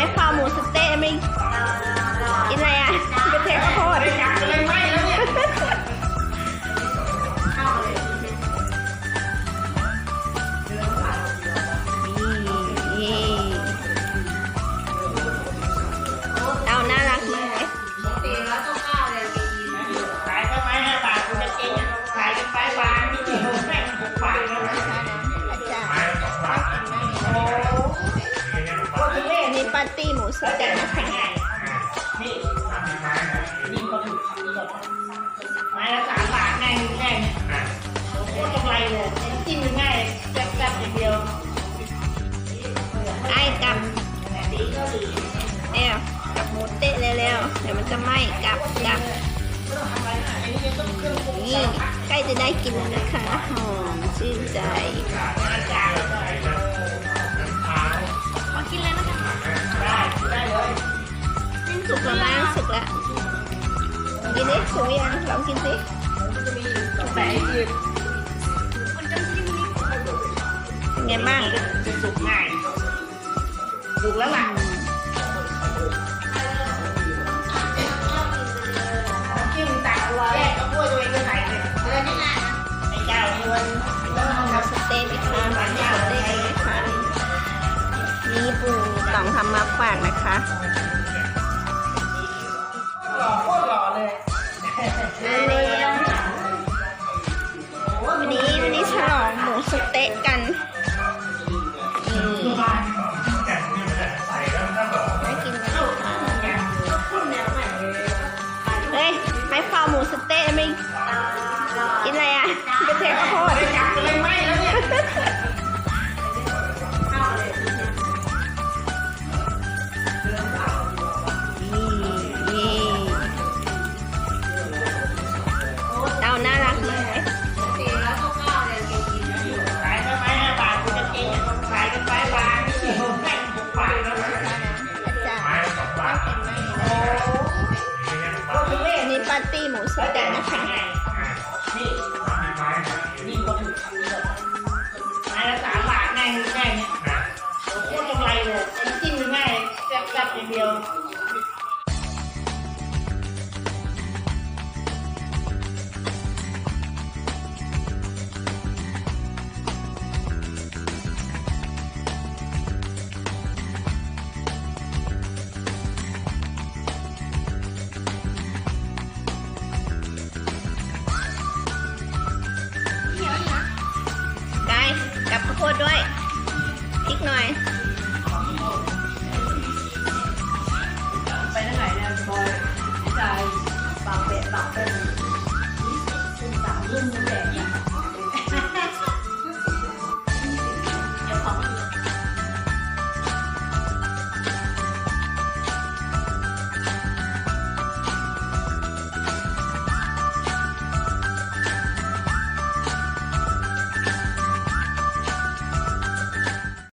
Faz palmo, você tem. Ele é สดกันนะคะนี่นี่ก็ถูกนี่ก็ไม้ละสามบาทง่ายแค่นี้โอ้โหกำไรเลยจิ้มง่ายแซ่บๆอย่างเดียวไอ้กับเอ้วกับหมูเตะเร็วๆเดี๋ยวมันจะไหม้กับกับนี่ใกล้จะได้กินแล้วนะคะหอมชื่นใจ กินดิสุกยังลองกินสิแต่ไอ้ที่คนจะชิมนี่เป็นไงบ้างจะสุกง่ายสุกแล้วล่ะจิ้มตักแยกกับกล้วยตัวเองก็ใส่เลยเออนี่นะไอ้เจ้านี่มันต้องทำทำสเต็กนเต็กนะคะนี่ปูตองทำมาฝากนะคะ สเต๊ะกันนี่ ร์ตี้หมูสแล้วแต่เต๊ะนะนะคะคะนี่นี่ก็ถูกไม้ละสามบาทง่ายง่ายเนี่ยโคตรกำไรเลยจิ้มง่ายแซ่บๆอย่างเดียว Yeah.